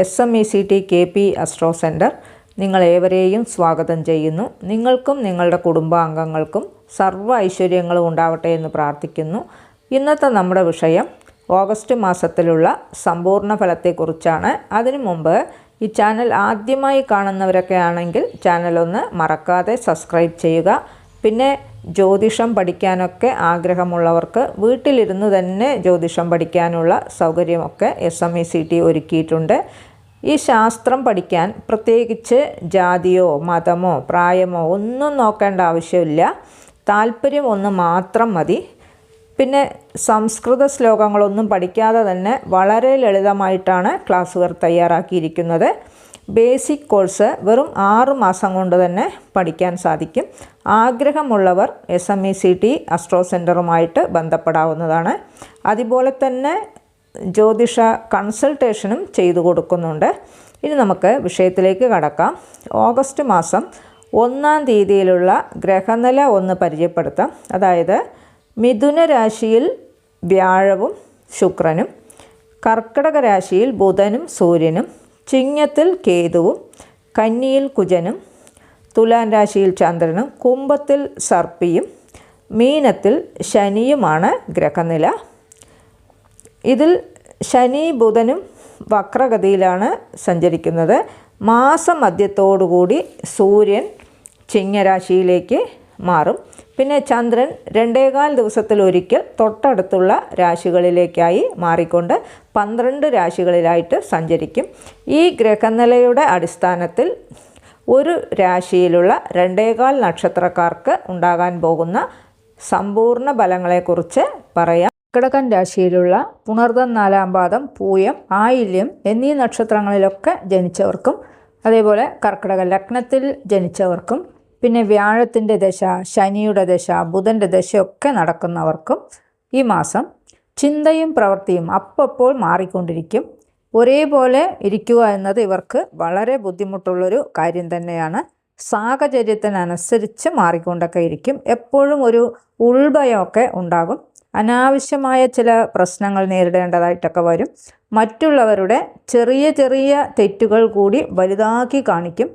S M E C T K P astro centre നിങ്ങളേവരെയും സ്വാഗതം ചെയ്യുന്നു. നിങ്ങൾക്കും നിങ്ങളുടെ കുടുംബാംഗങ്ങൾക്കും സർവ ഐശ്വര്യങ്ങളും ഉണ്ടാവട്ടെ എന്ന് പ്രാർത്ഥിക്കുന്നു. ഇന്നത്തെ നമ്മുടെ വിഷയം ഓഗസ്റ്റ് മാസത്തിലുള്ള സമ്പൂർണ ഫലത്തെക്കുറിച്ചാണ്. അതിനു മുമ്പ് ഈ ചാനൽ ആദ്യമായി കാണുന്നവരൊക്കെ ആണെങ്കിൽ ചാനലൊന്ന് മറക്കാതെ സബ്സ്ക്രൈബ് ചെയ്യുക. പിന്നെ ജ്യോതിഷം പഠിക്കാനൊക്കെ ആഗ്രഹമുള്ളവർക്ക് വീട്ടിലിരുന്ന് തന്നെ ജ്യോതിഷം പഠിക്കാനുള്ള സൗകര്യമൊക്കെ S M E C T ഒരുക്കിയിട്ടുണ്ട്. ഈ ശാസ്ത്രം പഠിക്കാൻ പ്രത്യേകിച്ച് ജാതിയോ മതമോ പ്രായമോ ഒന്നും നോക്കേണ്ട ആവശ്യമില്ല. താല്പര്യം ഒന്ന് മാത്രം മതി. പിന്നെ സംസ്കൃത ശ്ലോകങ്ങളൊന്നും പഠിക്കാതെ തന്നെ വളരെ ലളിതമായിട്ടാണ് ക്ലാസ്സുകൾ തയ്യാറാക്കിയിരിക്കുന്നത്. ബേസിക് കോഴ്സ് വെറും ആറ് മാസം കൊണ്ട് തന്നെ പഠിക്കാൻ സാധിക്കും. ആഗ്രഹമുള്ളവർ S M E C T astro സെന്ററുമായിട്ട് ബന്ധപ്പെടാവുന്നതാണ്. അതുപോലെ തന്നെ ജ്യോതിഷ കൺസൾട്ടേഷനും ചെയ്തു കൊടുക്കുന്നുണ്ട്. ഇനി നമുക്ക് വിഷയത്തിലേക്ക് കടക്കാം. ഓഗസ്റ്റ് മാസം ഒന്നാം തീയതിയിലുള്ള ഗ്രഹനില ഒന്ന് പരിചയപ്പെടുത്താം. അതായത് മിഥുന രാശിയിൽ വ്യാഴവും ശുക്രനും കർക്കിടക രാശിയിൽ ബുധനും സൂര്യനും ചിങ്ങത്തിൽ കേതുവും കന്നിയിൽ കുജനും തുലാൻ രാശിയിൽ ചന്ദ്രനും കുംഭത്തിൽ സർപ്പിയും മീനത്തിൽ ശനിയുമാണ് ഗ്രഹനില. ഇതിൽ ശനി ബുധനും വക്രഗതിയിലാണ് സഞ്ചരിക്കുന്നത്. മാസമധ്യത്തോടുകൂടി സൂര്യൻ ചിങ്ങരാശിയിലേക്ക് മാറും. പിന്നെ ചന്ദ്രൻ രണ്ടേകാൽ ദിവസത്തിലൊരിക്കൽ തൊട്ടടുത്തുള്ള രാശികളിലേക്കായി മാറിക്കൊണ്ട് പന്ത്രണ്ട് രാശികളിലായിട്ട് സഞ്ചരിക്കും. ഈ ഗ്രഹനിലയുടെ അടിസ്ഥാനത്തിൽ ഒരു രാശിയിലുള്ള രണ്ടേകാൽ നക്ഷത്രക്കാർക്ക് ഉണ്ടാകാൻ പോകുന്ന സമ്പൂർണ ഫലങ്ങളെക്കുറിച്ച് പറയാം. കിടക്കൻ രാശിയിലുള്ള പുണർതം നാലാം പാദം പൂയം ആയില്യം എന്നീ നക്ഷത്രങ്ങളിലൊക്കെ ജനിച്ചവർക്കും അതേപോലെ കർക്കിടക ലഗ്നത്തിൽ ജനിച്ചവർക്കും പിന്നെ വ്യാഴത്തിന്റെ ദശ ശനിയുടെ ദശ ബുധന്റെ ദശയൊക്കെ നടക്കുന്നവർക്കും ഈ മാസം ചിന്തയും പ്രവൃത്തിയും അപ്പപ്പോൾ മാറിക്കൊണ്ടിരിക്കും. ഒരേപോലെ ഇരിക്കുക എന്നത് ഇവർക്ക് വളരെ ബുദ്ധിമുട്ടുള്ളൊരു കാര്യം തന്നെയാണ്. സാഹചര്യത്തിനനുസരിച്ച് മാറിക്കൊണ്ടൊക്കെ ഇരിക്കും. എപ്പോഴും ഒരു ഉൾഭയമൊക്കെ ഉണ്ടാകും. അനാവശ്യമായ ചില പ്രശ്നങ്ങൾ നേരിടേണ്ടതായിട്ടൊക്കെ വരും. മറ്റുള്ളവരുടെ ചെറിയ ചെറിയ തെറ്റുകൾ കൂടി വലുതാക്കി കാണിക്കും.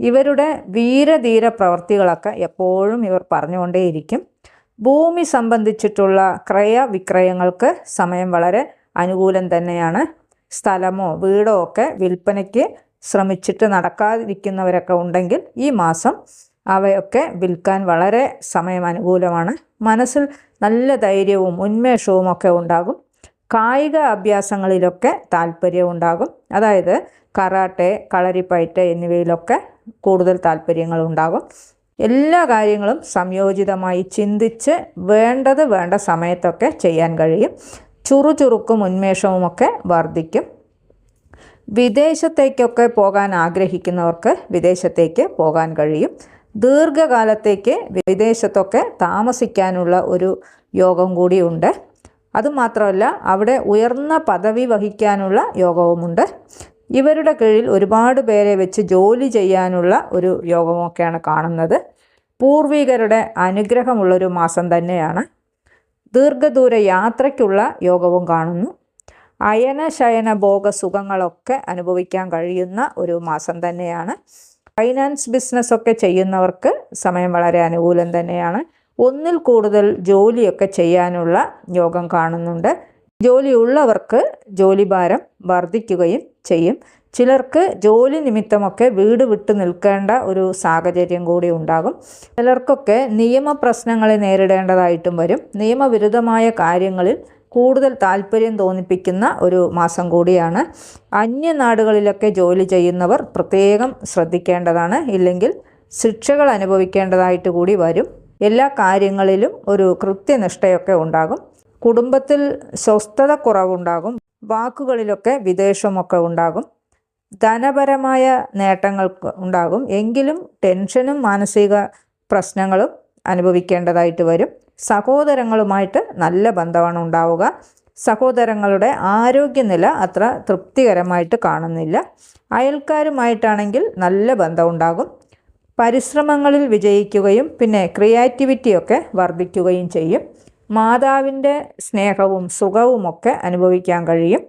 ഇവരുടെ വീരധീര പ്രവർത്തികളൊക്കെ എപ്പോഴും ഇവർ പറഞ്ഞുകൊണ്ടേയിരിക്കും. ഭൂമി സംബന്ധിച്ചിട്ടുള്ള ക്രയവിക്രയങ്ങൾക്ക് സമയം വളരെ അനുകൂലം തന്നെയാണ്. സ്ഥലമോ വീടോ ഒക്കെ വിൽപ്പനയ്ക്ക് ശ്രമിച്ചിട്ട് നടക്കാതിരിക്കുന്നവരൊക്കെ ഉണ്ടെങ്കിൽ ഈ മാസം അവയൊക്കെ വിൽക്കാൻ വളരെ സമയം അനുകൂലമാണ്. മനസ്സിൽ നല്ല ധൈര്യവും ഉന്മേഷവും ഒക്കെ ഉണ്ടാകും. കായിക അഭ്യാസങ്ങളിലൊക്കെ താല്പര്യം ഉണ്ടാകും അതായത് കറാട്ടെ കളരിപ്പയറ്റ് എന്നിവയിലൊക്കെ കൂടുതൽ താല്പര്യങ്ങൾ ഉണ്ടാകും. എല്ലാ കാര്യങ്ങളും സംയോജിതമായി ചിന്തിച്ച് വേണ്ടത് വേണ്ട സമയത്തൊക്കെ ചെയ്യാൻ കഴിയും. ചുറുചുറുക്കും ഉന്മേഷവുമൊക്കെ വർദ്ധിക്കും. വിദേശത്തേക്കൊക്കെ പോകാൻ ആഗ്രഹിക്കുന്നവർക്ക് വിദേശത്തേക്ക് പോകാൻ കഴിയും. ദീർഘകാലത്തേക്ക് വിദേശത്തൊക്കെ താമസിക്കാനുള്ള ഒരു യോഗം കൂടിയുണ്ട്. അതുമാത്രമല്ല അവിടെ ഉയർന്ന പദവി വഹിക്കാനുള്ള യോഗവുമുണ്ട്. ഇവരുടെ കീഴിൽ ഒരുപാട് പേരെ വെച്ച് ജോലി ചെയ്യാനുള്ള ഒരു യോഗമൊക്കെയാണ് കാണുന്നത്. പൂർവികരുടെ അനുഗ്രഹമുള്ളൊരു മാസം തന്നെയാണ്. ദീർഘദൂര യാത്രയ്ക്കുള്ള യോഗവും കാണുന്നു. അയന ശയന ഭോഗ സുഖങ്ങളൊക്കെ അനുഭവിക്കാൻ കഴിയുന്ന ഒരു മാസം തന്നെയാണ്. ഫൈനാൻസ് ബിസിനസ്സൊക്കെ ചെയ്യുന്നവർക്ക് സമയം വളരെ അനുകൂലം തന്നെയാണ്. ഒന്നിൽ കൂടുതൽ ജോലിയൊക്കെ ചെയ്യാനുള്ള യോഗം കാണുന്നുണ്ട്. ജോലിയുള്ളവർക്ക് ജോലിഭാരം വർദ്ധിക്കുകയും ചെയ്യും. ചിലർക്ക് ജോലി നിമിത്തമൊക്കെ വീട് വിട്ടു നിൽക്കേണ്ട ഒരു സാഹചര്യം കൂടി ഉണ്ടാകും. ചിലർക്കൊക്കെ നിയമപ്രശ്നങ്ങളെ നേരിടേണ്ടതായിട്ടും വരും. നിയമവിരുദ്ധമായ കാര്യങ്ങളിൽ കൂടുതൽ താല്പര്യം തോന്നിപ്പിക്കുന്ന ഒരു മാസം കൂടിയാണ്. അന്യനാടുകളിലൊക്കെ ജോലി ചെയ്യുന്നവർ പ്രത്യേകം ശ്രദ്ധിക്കേണ്ടതാണ്. ഇല്ലെങ്കിൽ ശിക്ഷകൾ അനുഭവിക്കേണ്ടതായിട്ട് കൂടി വരും. എല്ലാ കാര്യങ്ങളിലും ഒരു കൃത്യനിഷ്ഠയൊക്കെ ഉണ്ടാകും. കുടുംബത്തിൽ സ്വസ്ഥത കുറവുണ്ടാകും വാക്കുകളിലൊക്കെ വിദേശമൊക്കെ ഉണ്ടാകും ധനപരമായ നേട്ടങ്ങൾ ഉണ്ടാകും. എങ്കിലും ടെൻഷനും മാനസിക പ്രശ്നങ്ങളും അനുഭവിക്കേണ്ടതായിട്ട് വരും. സഹോദരങ്ങളുമായിട്ട് നല്ല ബന്ധമാണ് ഉണ്ടാവുക. സഹോദരങ്ങളുടെ ആരോഗ്യനില അത്ര തൃപ്തികരമായിട്ട് കാണുന്നില്ല. അയൽക്കാരുമായിട്ടാണെങ്കിൽ നല്ല ബന്ധമുണ്ടാകും പരിശ്രമങ്ങളിൽ വിജയിക്കുകയും പിന്നെ ക്രിയാറ്റിവിറ്റിയൊക്കെ വർദ്ധിക്കുകയും ചെയ്യും. മാതാവിന്റെ സ്നേഹവും സുഖവുമൊക്കെ അനുഭവിക്കാൻ കഴിയും.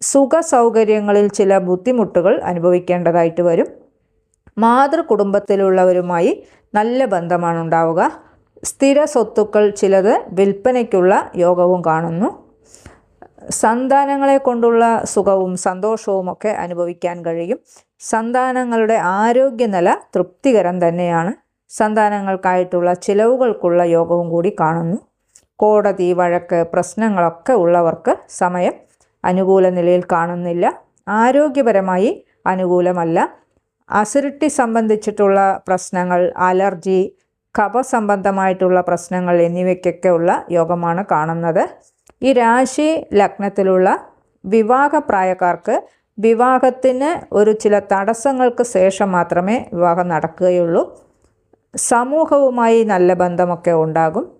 സുഖ സൗകര്യങ്ങളിൽ ചില ബുദ്ധിമുട്ടുകൾ അനുഭവിക്കേണ്ടതായിട്ട് വരും. മാതൃ കുടുംബത്തിലുള്ളവരുമായി നല്ല ബന്ധമാണ് ഉണ്ടാവുക. സ്ഥിര സ്വത്തുക്കൾ ചിലത് വിൽപ്പനയ്ക്കുള്ള യോഗവും കാണുന്നു. സന്താനങ്ങളെ കൊണ്ടുള്ള സുഖവും സന്തോഷവും ഒക്കെ അനുഭവിക്കാൻ കഴിയും. സന്താനങ്ങളുടെ ആരോഗ്യനില തൃപ്തികരം തന്നെയാണ്. സന്താനങ്ങൾക്കായിട്ടുള്ള ചിലവുകൾക്കുള്ള യോഗവും കൂടി കാണുന്നു. കോടതി വഴക്ക് പ്രശ്നങ്ങളൊക്കെ ഉള്ളവർക്ക് സമയം അനുകൂല നിലയിൽ കാണുന്നില്ല. ആരോഗ്യപരമായി അനുകൂലമല്ല. അസിഡിറ്റി സംബന്ധിച്ചിട്ടുള്ള പ്രശ്നങ്ങൾ അലർജി കഫ സംബന്ധമായിട്ടുള്ള പ്രശ്നങ്ങൾ എന്നിവയ്ക്കൊക്കെ ഉള്ള യോഗമാണ് കാണുന്നത്. ഈ രാശി ലഗ്നത്തിലുള്ള വിവാഹപ്രായക്കാർക്ക് വിവാഹത്തിന് ഒരു ചില തടസ്സങ്ങൾക്ക് ശേഷം മാത്രമേ വിവാഹം നടക്കുകയുള്ളൂ. സമൂഹവുമായി നല്ല ബന്ധമൊക്കെ ഉണ്ടാകും.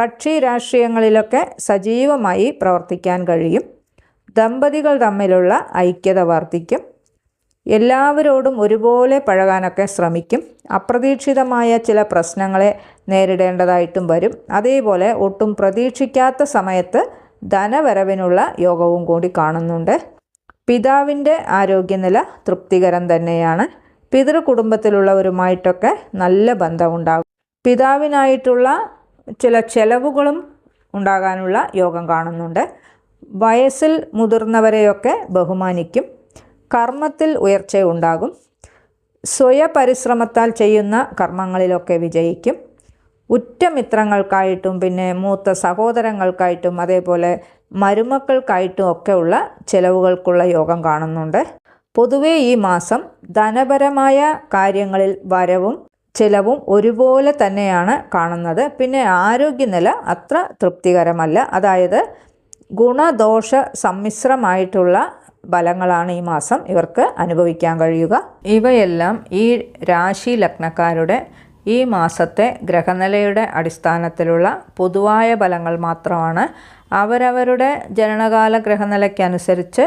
കക്ഷി രാഷ്ട്രീയങ്ങളിലൊക്കെ സജീവമായി പ്രവർത്തിക്കാൻ കഴിയും. ദമ്പതികൾ തമ്മിലുള്ള ഐക്യത വർദ്ധിക്കും. എല്ലാവരോടും ഒരുപോലെ പഴകാനൊക്കെ ശ്രമിക്കും. അപ്രതീക്ഷിതമായ ചില പ്രശ്നങ്ങളെ നേരിടേണ്ടതായിട്ടും വരും. അതേപോലെ ഒട്ടും പ്രതീക്ഷിക്കാത്ത സമയത്ത് ധനവരവിനുള്ള യോഗവും കൂടി കാണുന്നുണ്ട്. പിതാവിന്റെ ആരോഗ്യനില തൃപ്തികരം തന്നെയാണ്. പിതൃ കുടുംബത്തിലുള്ളവരുമായിട്ടൊക്കെ നല്ല ബന്ധമുണ്ടാകും. പിതാവിനായിട്ടുള്ള ചില ചെലവുകളും ഉണ്ടാകാനുള്ള യോഗം കാണുന്നുണ്ട്. വയസ്സിൽ മുതിർന്നവരെയൊക്കെ ബഹുമാനിക്കും. കർമ്മത്തിൽ ഉയർച്ചയുണ്ടാകും. സ്വയപരിശ്രമത്താൽ ചെയ്യുന്ന കർമ്മങ്ങളിലൊക്കെ വിജയിക്കും. ഉറ്റ ഉറ്റമിത്രങ്ങൾക്കായിട്ടും പിന്നെ മൂത്ത സഹോദരങ്ങൾക്കായിട്ടും അതേപോലെ മരുമക്കൾക്കായിട്ടും ഒക്കെയുള്ള ചിലവുകൾക്കുള്ള യോഗം കാണുന്നുണ്ട്. പൊതുവേ ഈ മാസം ധനപരമായ കാര്യങ്ങളിൽ വരവും ചിലവും ഒരുപോലെ തന്നെയാണ് കാണുന്നത്. പിന്നെ ആരോഗ്യനില അത്ര തൃപ്തികരമല്ല. അതായത് ഗുണദോഷ സമ്മിശ്രമായിട്ടുള്ള ഫലങ്ങളാണ് ഈ മാസം ഇവർക്ക് അനുഭവിക്കാൻ കഴിയുക. ഇവയെല്ലാം ഈ രാശി ലഗ്നക്കാരുടെ ഈ മാസത്തെ ഗ്രഹനിലയുടെ അടിസ്ഥാനത്തിലുള്ള പൊതുവായ ഫലങ്ങൾ മാത്രമാണ്. അവരവരുടെ ജനനകാല ഗ്രഹനിലയ്ക്കനുസരിച്ച്